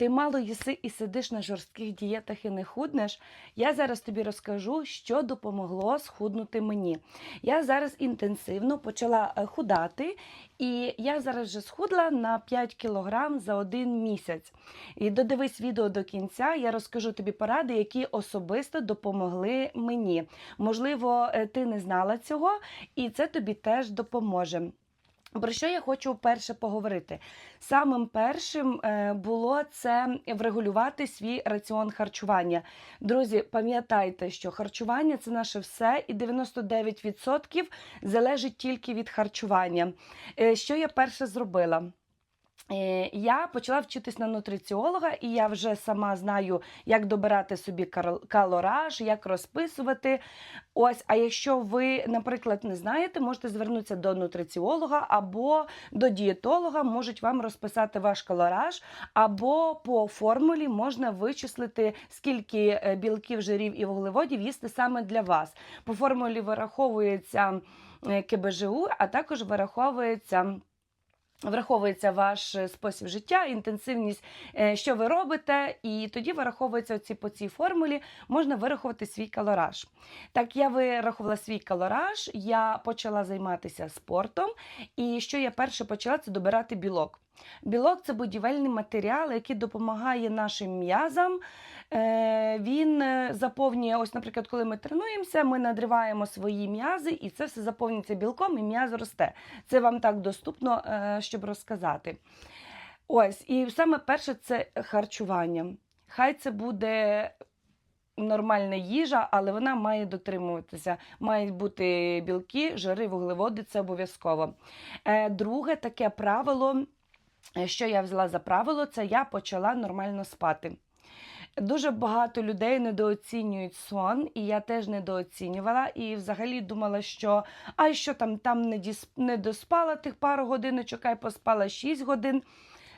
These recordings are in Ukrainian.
ти мало їси і сидиш на жорстких дієтах і не худнеш, я зараз тобі розкажу, що допомогло схуднути мені. Я зараз інтенсивно почала е, худати, і я зараз вже схудла на 5 кілограм за один місяць. І додивись відео до кінця, я розкажу тобі поради, які особисто допомогли мені. Можливо, е, ти не знала цього, і це тобі теж допоможе. Про що я хочу перше поговорити? Самим першим е, було це врегулювати свій раціон харчування. Друзі, пам'ятайте, що харчування це наше все, і 99% залежить тільки від харчування. Е, Що я перше зробила? Е, Я почала вчитись на нутриціолога, і я вже сама знаю, як добирати собі калораж, як розписувати. Ось, а якщо ви, наприклад, не знаєте, можете звернутися до нутриціолога або до дієтолога, можуть вам розписати ваш калораж, або по формулі можна вичислити, скільки е, білків, жирів і вуглеводів їсти саме для вас. По формулі вираховується е, КБЖУ, а також вираховується. Враховується ваш е, спосіб життя, інтенсивність, е, що ви робите, і тоді вираховується ці по цій формулі, можна вирахувати свій калораж. Так, я вирахувала свій калораж, я почала займатися спортом, і що я перше почала, це добирати білок. Білок це будівельний матеріал, який допомагає нашим м'язам. Е, Він е, заповнює, ось, наприклад, коли ми тренуємося, ми надриваємо свої м'язи, і це все заповнюється білком, і м'яз росте. Це вам так доступно, е, щоб розказати. Ось, і саме перше це харчування. Хай це буде нормальна їжа, але вона має дотримуватися. Мають бути білки, жири, вуглеводи це обов'язково. Друге таке правило, що я взяла за правило, це я почала нормально спати. Дуже багато людей недооцінюють сон, і я теж недооцінювала. І взагалі думала, що а що там, там не, діс... не доспала тих пару годиночок, а й поспала 6 годин.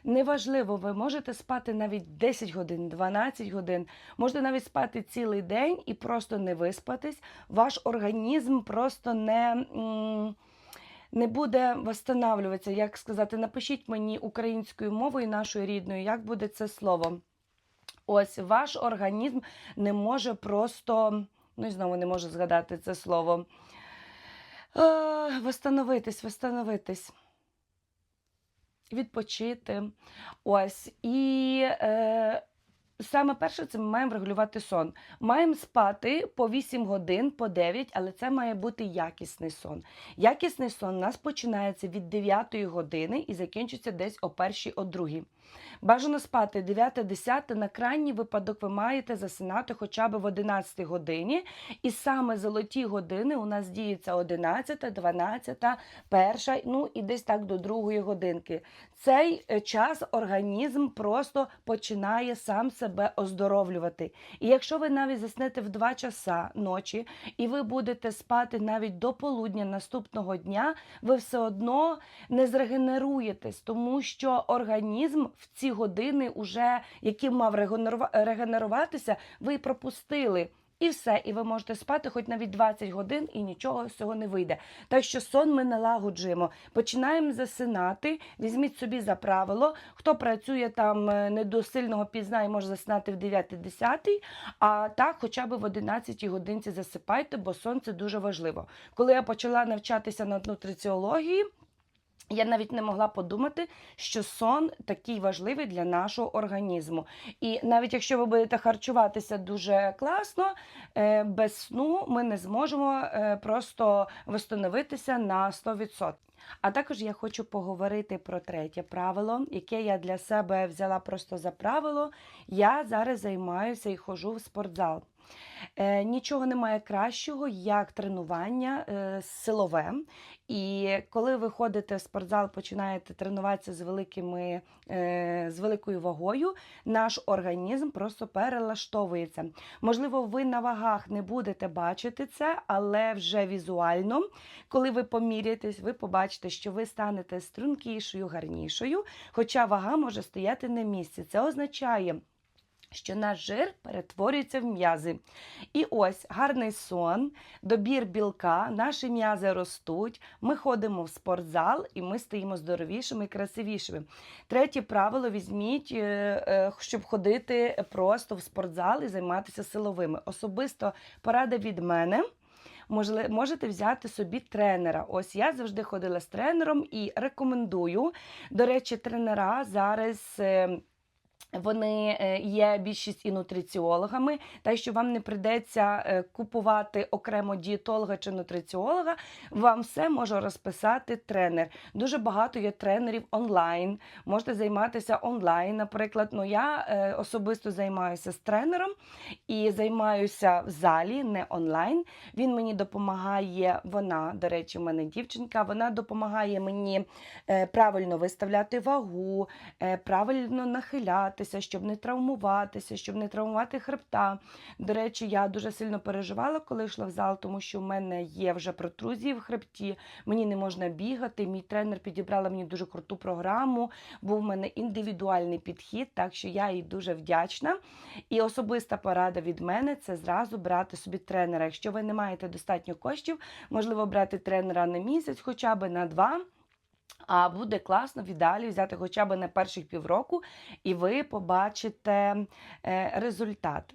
Неважливо, ви можете спати навіть 10 годин, 12 годин, можете навіть спати цілий день і просто не виспатись. Ваш організм просто не. м, Не буде восстанавлюватися, як сказати, напишіть мені українською мовою нашою рідною, як буде це слово. Ось ваш організм не може просто, ну і знову не можу згадати це слово. Е, восстановитись, восстановитись. Відпочити. Ось. І е, саме перше, це ми маємо регулювати сон. Маємо спати по 8 годин, по 9, але це має бути якісний сон. Якісний сон у нас починається від 9 години і закінчується десь о 1 о 2. Бажано спати 9-10, на крайній випадок ви маєте засинати хоча б в 11 годині. І саме золоті години у нас діються 11, 12, 1, ну і десь так до 2 годинки. Цей е, час організм просто починає сам себе оздоровлювати. І якщо ви навіть заснете в 2 часа ночі, і ви будете спати навіть до полудня наступного дня, ви все одно не зрегенеруєтесь, тому що організм в ці години, уже, які мав регенеруватися, ви пропустили. І все, і ви можете спати хоч навіть 20 годин, і нічого з цього не вийде. Так що сон ми налагоджуємо. Починаємо засинати. Візьміть собі за правило. Хто працює там е, не до сильного пізна і може засинати в 9-10, а так хоча б в 11 годинці засипайте, бо сон це дуже важливо. Коли я почала навчатися на нутриціології, я навіть не могла подумати, що сон такий важливий для нашого організму. І навіть якщо ви будете харчуватися дуже класно, е, без сну ми не зможемо е, просто встановитися на 100%. А також я хочу поговорити про третє правило, яке я для себе взяла просто за правило. Я зараз займаюся і ходжу в спортзал. Е, нічого немає кращого, як тренування е, силове. І коли ви ходите в спортзал, починаєте тренуватися з великими, е, з великою вагою, наш організм просто перелаштовується. Можливо, ви на вагах не будете бачити це, але вже візуально, коли ви поміряєтесь, ви побачите, що ви станете стрункішою, гарнішою, хоча вага може стояти на місці. Це означає. Що наш жир перетворюється в м'язи. І ось гарний сон, добір білка, наші м'язи ростуть, ми ходимо в спортзал і ми стаємо здоровішими і красивішими. Третє правило візьміть, е, е, щоб ходити просто в спортзал і займатися силовими. Особисто порада від мене. Можете взяти собі тренера. Ось я завжди ходила з тренером і рекомендую. До речі, тренера зараз. Вони е, є більшість і нутриціологами, так що вам не прийдеться е, купувати окремо дієтолога чи нутриціолога. Вам все може розписати тренер. Дуже багато є тренерів онлайн. Можете займатися онлайн. Наприклад, ну я е, особисто займаюся з тренером і займаюся в залі, не онлайн. Він мені допомагає. Вона, до речі, в мене дівчинка. Вона допомагає мені правильно виставляти вагу, правильно нахилятися, щоб не травмуватися, щоб не травмувати хребта. До речі, я дуже сильно переживала, коли йшла в зал, тому що в мене є вже протрузії в хребті. Мені не можна бігати. Мій тренер підібрала мені дуже круту програму. Був в мене індивідуальний підхід, так що я їй дуже вдячна. І особиста порада від мене це зразу брати собі тренера. Якщо ви не маєте достатньо коштів, можливо брати тренера на місяць, хоча б на два. А буде класно в ідеалі взяти хоча б на перших півроку, і ви побачите е, результат.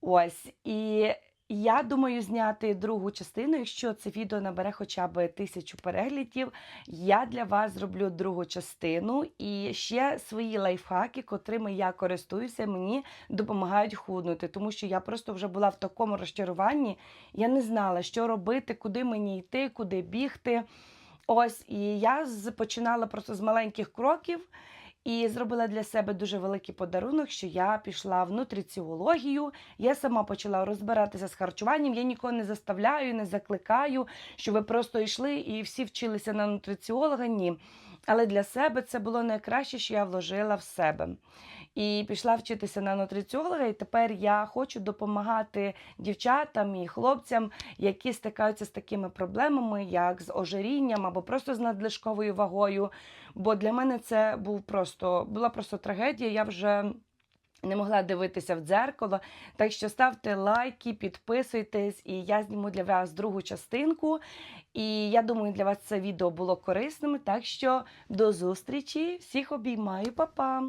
Ось і. Я думаю зняти другу частину. Якщо це відео набере хоча б тисячу переглядів, я для вас зроблю другу частину і ще свої лайфхаки, котрими я користуюся, мені допомагають худнути, тому що я просто вже була в такому розчаруванні. Я не знала, що робити, куди мені йти, куди бігти. Ось і я починала просто з маленьких кроків. І зробила для себе дуже великий подарунок, що я пішла в нутриціологію. Я сама почала розбиратися з харчуванням. Я нікого не заставляю, не закликаю, що ви просто йшли і всі вчилися на нутриціолога. Ні. Але для себе це було найкраще, що я вложила в себе. І пішла вчитися на нутриціолога, і тепер я хочу допомагати дівчатам і хлопцям, які стикаються з такими проблемами, як з ожирінням або просто з надлишковою вагою. Бо для мене це був просто була просто трагедія. Я вже не могла дивитися в дзеркало. Так що ставте лайки, підписуйтесь, і я зніму для вас другу частинку. І я думаю, для вас це відео було корисним. Так що до зустрічі, всіх обіймаю, па-па!